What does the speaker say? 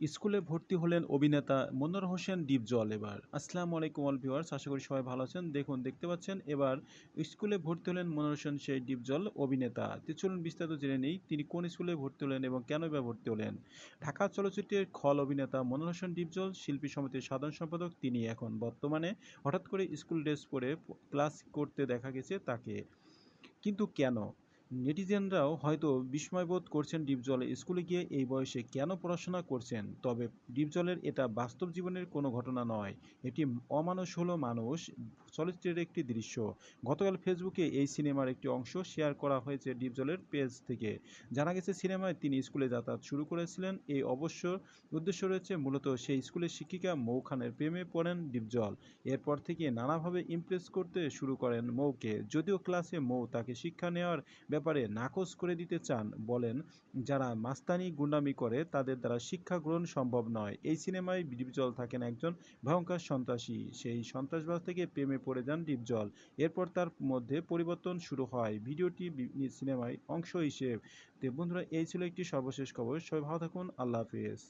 স্কুলে ভর্তি হলেন অভিনেতা মনোয়ার হোসেন ডিপজল এবার। আসসালামু আলাইকুম অল ভিউয়ার্স, আশা করি সবাই ভালো আছেন। দেখুন, দেখতে পাচ্ছেন, এবার স্কুলে ভর্তি হলেন মনোয়ার হোসেন, সেই ডিপজল অভিনেতা। চলুন বিস্তারিত জেনে নেই, তিনি কোন স্কুলে ভর্তি হলেন এবং কেন এবার ভর্তি হলেন? ঢাকা চলচ্চিত্রের খল অভিনেতা মনোয়ার হোসেন ডিপজল, শিল্পী সমিতির সাধারণ সম্পাদক, তিনি এখন বর্তমানে হঠাৎ করে স্কুল ড্রেস পরে ক্লাস করতে দেখা গেছে তাকে। কিন্তু কেন? নেটিজেনরাও হয়তো বিস্ময়বোধ করছেন ডিপজল স্কুলে গিয়ে এই বয়সে কেন পড়াশোনা করছেন, তবে ডিপজলের এটা বাস্তব জীবনের কোনো ঘটনা নয়। এটি অমানুষ হলো মানুষ চলচ্চিত্রের একটি দৃশ্য। গতকাল ফেসবুকে এই সিনেমার একটি অংশ শেয়ার করা হয়েছে ডিপজলের পেজ থেকে। জানা গেছে, সিনেমায় তিনি স্কুলে যাতায়াত শুরু করেছিলেন। এই অবশ্য উদ্দেশ্য রয়েছে মূলত সেই স্কুলের শিক্ষিকা মৌ খানের প্রেমে পড়েন ডিপজল। এরপর থেকে নানাভাবে ইমপ্রেস করতে শুরু করেন মৌকে। যদিও ক্লাসে মৌ তাকে শিক্ষা নেওয়ার ব্যাপারে নাকচ করে দিতে চান বলেন, যারা মাস্তানি গুন্ডামি করে তাদের দ্বারা শিক্ষা গ্রহণ সম্ভব নয়। এই সিনেমায় ডিপজল থাকেন একজন ভয়ঙ্কর সন্ত্রাসী। সেই সন্ত্রাসবাদ থেকে প্রেমে পড়ে যান ডিপজল এরপর তার মধ্যে পরিবর্তন শুরু হয়। ভিডিওটি সিনেমায় অংশ হিসেবে। বন্ধুরা, এই ছিল একটি সর্বশেষ খবর। সবাই ভালো থাকুন। আল্লাহ হাফিজ।